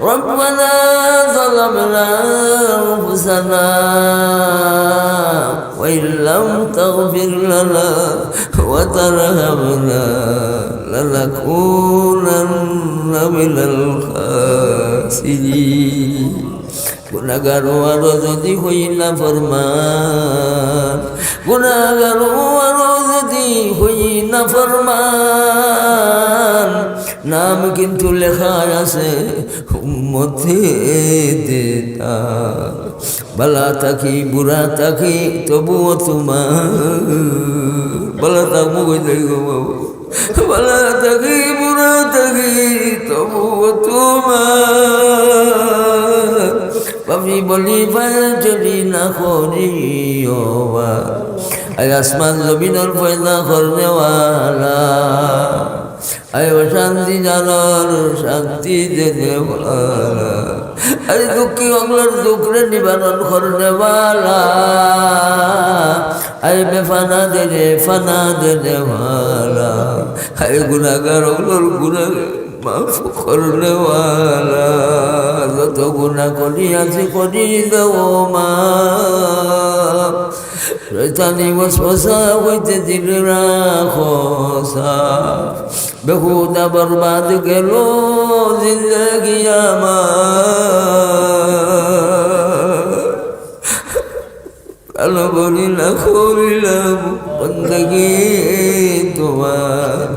ربنا ظلمنا أنفسنا وإن لم تغفر لنا وترحمنا لنكونن من الخاسرين গুণাগার আরো যদি হই না ফরমান গুণাগার আরো যদি হই না ফরমান নাম কিন্তু লেখা আছে মধ্যে বালা থাকি, বুড়া থাকি, তবুও তোমার। বালা থাকব কই গো বাবু? বালা থাকি, বুড়া থাকি, তবুও তোমার। পাবি বলি চলি না করিও আয় আসমান জমিনের পয়দা করনেওয়ালা। আয় শান্তি জানর, শান্তি দেনেওয়ালা আরে দুঃখী অগলোর দুঃখরে নিবারণ করনেওয়ালা আয় বেফানা দেনে, ফানা দেনেওয়ালা আয় গুণাগার অগলোর গুণাগার মাফ করনেওয়ালা যত গুণা করি আছে করি দেও মা। শৈতানি বসবসা হইতে দিল রাখো বেহুদা বরবাদ গেল জিন্দগি আমার। আলো বলি তোমার।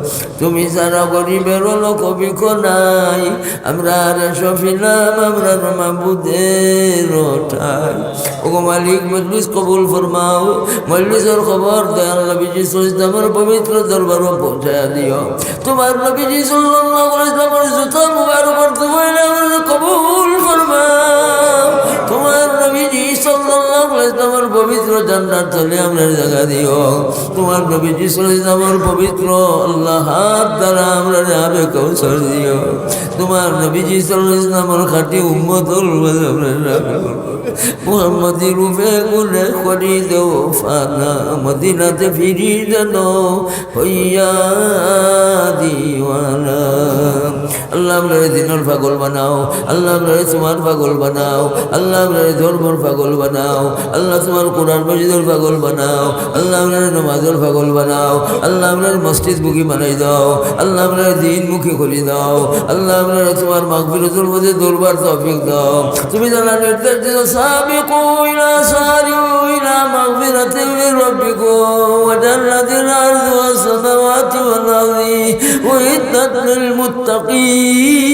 তুমি সারা গরিবের কবি নাই, আমরা রে সফিলাম আমরা মাবুদের ঠাই ও মালিক, মজলিস কবুল ফরমাও, মজলিসের খবর দয়াল নবীজি ইসলামের পবিত্র দরবার পৌঁছায় দিও। তোমার নবীজি সাল্লাল্লাহু কবুল ফরমাও। তোমার নবীজি সাল্লাল্লাহু আলাইহি ওয়াসাল্লামের পবিত্র জান্নাত চলে আমরা জায়গা দিও। তোমার সাল্লাল্লাহু পবিত্র আল্লাহ হাত দ্বারা আমরা যাবে কৌশল দিও। তোমার নবীজি সাল্লাল্লাহু খাঁটি উম্মতুল আমরা মোহাম্মদি রূপে গুলে করি দেও ফানা মদিনাতে ফিরি যেন হইয়া দিওয়ানা। আল্লাহ আমরা দিনর পাগল বানাও, আল্লাহ আমরা তোমার পাগল বানাও, আল্লাহ আমরা ধর্মর পাগল বানাও, আল্লাহ তোমার কোরআন মসজিদের পাগল বানাও, আল্লাহ আমরা নমাজের পাগল বানাও, আল্লাহ আমরা মসজিদ মুখী বানাই দাও, আল্লাহ আমরা দিন মুখী করে দাও, আল্লাহ আমরা তোমার মাগবিরতুল মধ্যে দরবার তফিক দাও। তুমি জানা নির্দেশ দিল সাবিকু ইলা সারিউ ইলা মাগবিরাতিন মির রাব্বিকুম ওয়া জান্নাতিল আরজ وعدت للمتقين.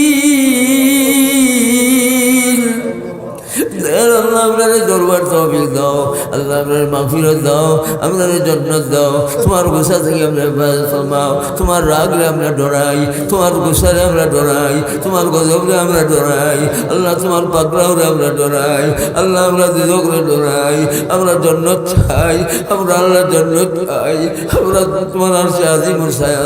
আল্লাহ দরবার তহবিল দাও, আল্লাহ আপনার মাফিরত দাও, আপনাদের জন্নত দাও। তোমার গুসা থেকে আমরা ফরমাও, তোমার রাগলে আমরা ডরাই, তোমার গুসারে আমরা ডরাই, তোমার গজবরে আমরা ডরাই, আল্লাহ তোমার পাকড়াওরে আমরা ডরাই, আল্লাহ আমরা দুজকরে ডরাই, আমরা জন্নত চাই, আমরা আল্লাহ জন্নত চাই, আমরা তোমার আর সে আজিমুর ছায়া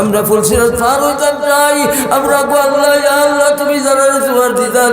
আমরা ফুলসিরাত পার হইতে চাই, আমরা আল্লাহ আল্লাহ, তুমি জানো তোমার দিদার।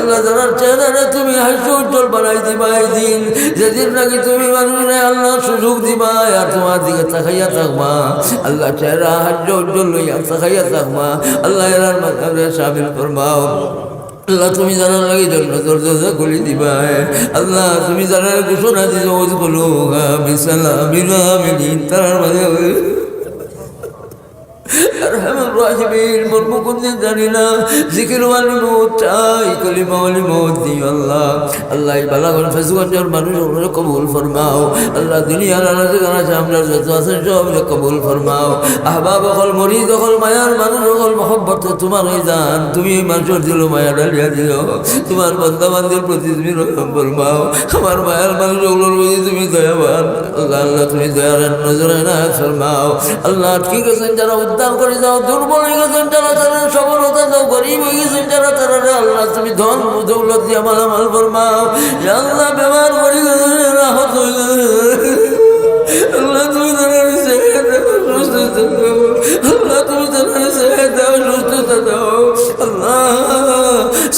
আল্লাহ জানার চেহারা তুমি হাসি উজ্জ্বল বানাই দিবা এই দিন। যেদিন নাকি তুমি মানুষের আল্লাহ সুযোগ দিবা আর তোমার দিকে তাকাইয়া থাকবা। আল্লাহ চেহারা হাস্য উজ্জ্বল লইয়া তাকাইয়া থাকবা। আল্লাহ এরার মাধ্যমে সামিল করবাও আল্লাহ তুমি জানার লাগে জন্য দরজা খুলে দিবা। আল্লাহ তুমি জানার ঘোষণা দিছ ওজ বলো বিসালামিনা মিনি তার মাঝে আরহামুর রাহিমিন জানি না। জিকির ওয়ালি মৌত চাই, কলিমা আল্লাহ। আল্লাহ এই বালাগন ফেসগঞ্জের মানুষ কবুল ফরমাও। আল্লাহ দুনিয়ার সব কবুল ফরমাও। আহবাব অকল মরিদ অকল মায়ার, মানুষ অকল মহব্বত, তোমার হয়ে যান তুমি মানুষের দিল মায়া ডালিয়া দিও। তোমার বন্ধা বান্ধবের প্রতি তুমি ফরমাও। আমার মায়ার মানুষ ওগুলোর প্রতি তুমি দয়াবান। আল্লাহ আল্লাহ, তুমি দয়ার নজরে না ফরমাও। আল্লাহ ঠিক আছেন যারা উদ্ধার করে দাও দুর্বল হয়ে গেছেন যারা তারা সফলতা দাও, গরিব হয়ে গেছেন যারা তারা আল্লাহ, তুমি ধন দৌলত দিয়ে আমার আমার ফরমাও।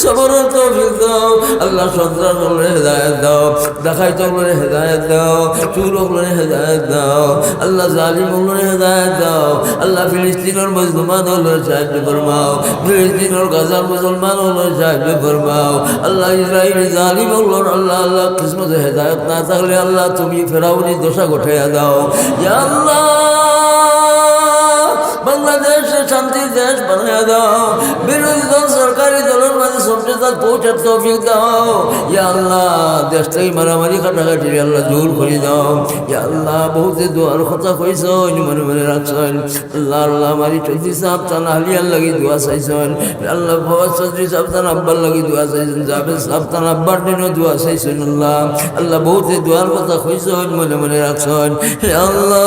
সবর তৌফিক দাও। আল্লাহ সন্ত্রাস হলে হেদায়ত দাও। দেখাই হলে হেদায়ত দাও। চুর হলে হেদায়ত দাও। আল্লাহ জালিম হলে হেদায়ত দাও। আল্লাহ ফিলিস্তিনের মজলুমান হলে সাহায্য ফরমাও। ফিলিস্তিনের গাজার মুসলমান হলে সাহায্য ফরমাও। আল্লাহ ইসরায়েল জালিম হল আল্লাহ আল্লাহ কিসমতে হেদায়ত না থাকলে আল্লাহ তুমি ফেরাউনি দোষা গোঠাইয়া দাও। আল্লাহ! বাংলাদেশ শান্তির দেশ বানিয়ে দাও। বিরোধী দল, সরকারি দলের মাঝে সভ্যতা পৌঁছার তৌফিক দাও। ইয়া আল্লাহ, দেশ থেকে মারামারি কাটাকাটি আল্লাহ, দূর করে দাও। ইয়া আল্লাহ, বহুতে দোয়ার কথা কইছ মনে মনে রাখছেন আল্লাহ আল্লাহ মারি চৌধুরী সাহেব তান আলিয়ার লাগি দোয়া চাইছেন আল্লাহ বাবা চৌধুরী সাহেব তান আব্বার লাগি দোয়া চাইছেন জাবেদ সাহেব তান আব্বার দিনও দোয়া চাইছেন আল্লাহ। আল্লাহ, বহুতে দোয়ার কথা কইছেন মনে মনে রাখছেন আল্লাহ,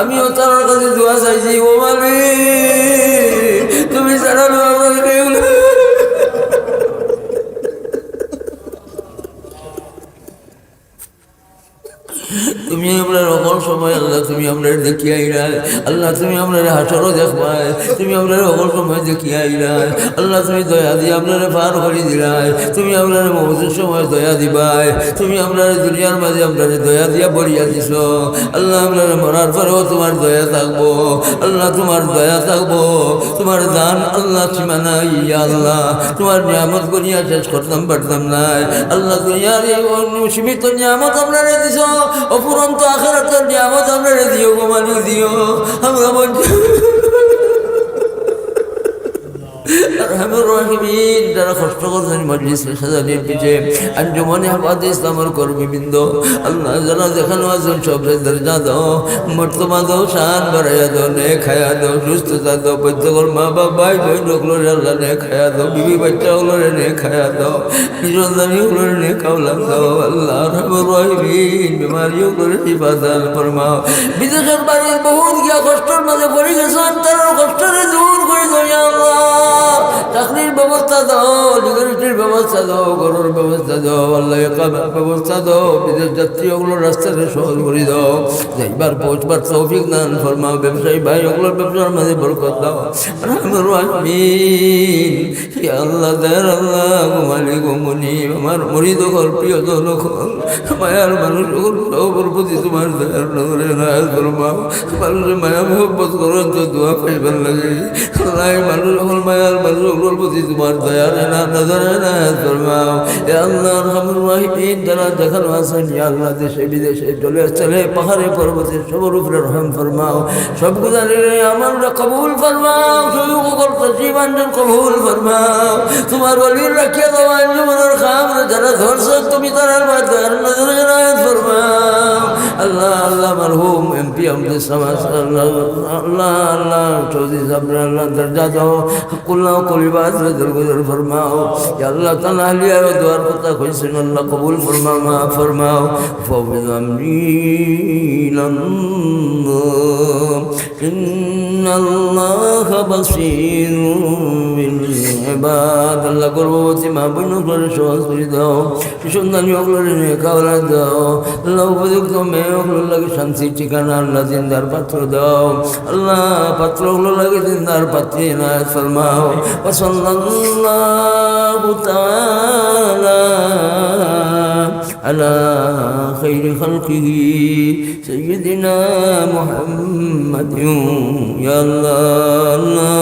আমিও তার কাছে দোয়া চাইছি ও মালিক তুমি ছাড়া দোয়া কেউ তুমি আমরা অকল সময়, আল্লাহ তুমি আমরা দেখি আইরা আল্লাহ তুমি আমরা হাসরও দেখবাই। তুমি আমরা অকল সময় দেখি আইরা আল্লাহ তুমি দয়া দিয়ে আপনারা পার করে দিলাই। তুমি আমরা মৌজুর সময় দয়া দিবাই। তুমি আমরা দুনিয়ার মাঝে আপনারা দয়া দিয়া বরিয়া দিছ। আল্লাহ আমরা মরার পরেও তোমার দয়া থাকব। আল্লাহ তোমার দয়া থাকব। তোমার দান আল্লাহ সীমানা ইয়া আল্লাহ। তোমার নিয়ামত করিয়া শেষ করতাম, পারতাম নাই। আল্লাহ দুনিয়ার সীমিত নিয়ামত আপনারা দিছ। অপুরন্ত আখেরাতের নিয়ামত আমরা দিও গোমানি দিও আমরা বলছি রাহিমিন। যারা কষ্ট করছেন মজলিসে সাজানির পিছে আঞ্জুমনে হাফাজ ইসলামের কর্মীবৃন্দ, আল্লাহ যারা যেখানে আছেন সবের দরজা দাও মর্তমা দাও শান বাড়াইয়া দাও খায়া দাও সুস্থতা দাও প্রত্যেকর মা বাপ, ভাই বোন আল্লাহ নে খায়া দাও, বিবি বাচ্চা নে খায়া দাও হলরে নে কাউলাম দাও, আল্লাহ রাহিমিন, বিমারি হলরে ইবাদান ফরমাও। বিদেশের বাড়ির বহুত গিয়া কষ্টের মাঝে পড়ে গেছেন তারা কষ্টরে দূর করে আল্লাহ। চাকরির ব্যবস্থা দাও লিগারিটির ব্যবস্থা দাও, গরুর ব্যবস্থা দাও, আল্লাহ ব্যবস্থা দাও, বিদেশ যাত্রী ওগুলোর রাস্তাতে সহজ করে দাও। যাইবার পৌঁছবার তৌফিক দান ফরমাও, ব্যবসায়ী ভাই ওগুলোর ব্যবসার মাঝে বরকত দাও। রহমুর রাহমিন ইয়া আল্লাহ, দয়ার আল্লাহ মালিক ও মুনিব আমার মরিদ কর প্রিয় লোক মায়ার মানুষ ওগুলো প্রতি তোমার দয়ার ফরমাও। মানুষের মায়া করো তো দোয়া পাইবার লাগে। আল্লাহ মানুষ সকল মায়ার মানুষ ওগুলোর প্রতি তোমার দয়া না নজরে ফরমাও। আল্লাহ রাহিমিন যারা দেখানো আছেন আল্লাহ দেশে, বিদেশে চলে চলে পাহাড়ে, পর্বতে, সবর উপরে রহম ফরমাও। সব গুজারে আমার কবুল ফরমাও। সুযোগ করতে জীবন কবুল ফরমাও। তোমার বলির রাখিয়া দেওয়া জীবনের খাম যারা ধরছে, তুমি তারা দয়ার নজরে ফরমাও। আল্লাহ আল্লাহ মরহুম এমপি আমাদের সমাজ, আল্লাহ আল্লাহ আল্লাহ, চৌধুরী সাহেব আল্লাহ দরজা দাও কুল্লাহ কলিবাস দরগুজর ফরমাও। আল্লাহ তাআলা আলিয়া দোয়ার কথা কইছেন, আল্লাহ কবুল ফরমাও মা ফরমাও। ফাবিল আমরিন إن الله بصير بالعباد আল্লাহ গর্ভবতী মা বোন ওগুলোর সহজ করে দাও সন্ধানী ওগুলোর খাওয়া দাও আল্লাহ উপযুক্ত মেয়ে ওগুলোর লাগে শান্তির ঠিকানা আল্লাহ জিন্দার পাত্র দাও আল্লাহ পাত্র ওগুলো লাগে জিন্দার পাত্রী না ফরমাও ওসল্লাল্লাহু তাআলা على خير خلقه سيدنا محمد. يا الله الله.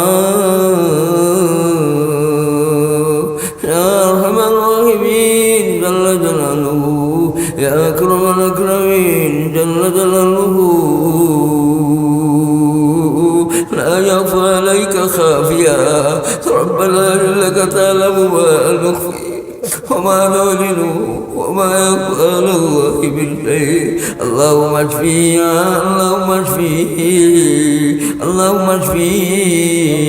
يا أرحم الراحمين جل جلاله. يا أكرم الأكرمين جل جلاله. لا يخفى عليك خافيا ربنا إنك تعلم ما نخفي وما نعلن وما على الله من شيء اللهم اشفيه اللهم اشفيه اللهم اشفيه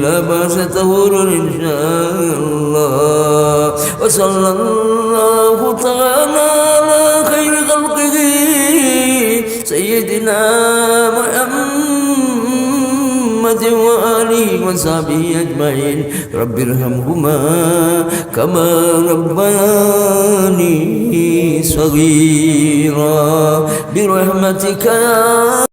لا بأس طهور إن شاء الله. وصلى الله تعالى وصحبه أجمعين. رب ارحمهما كما ربياني صغيرا. برحمتك يا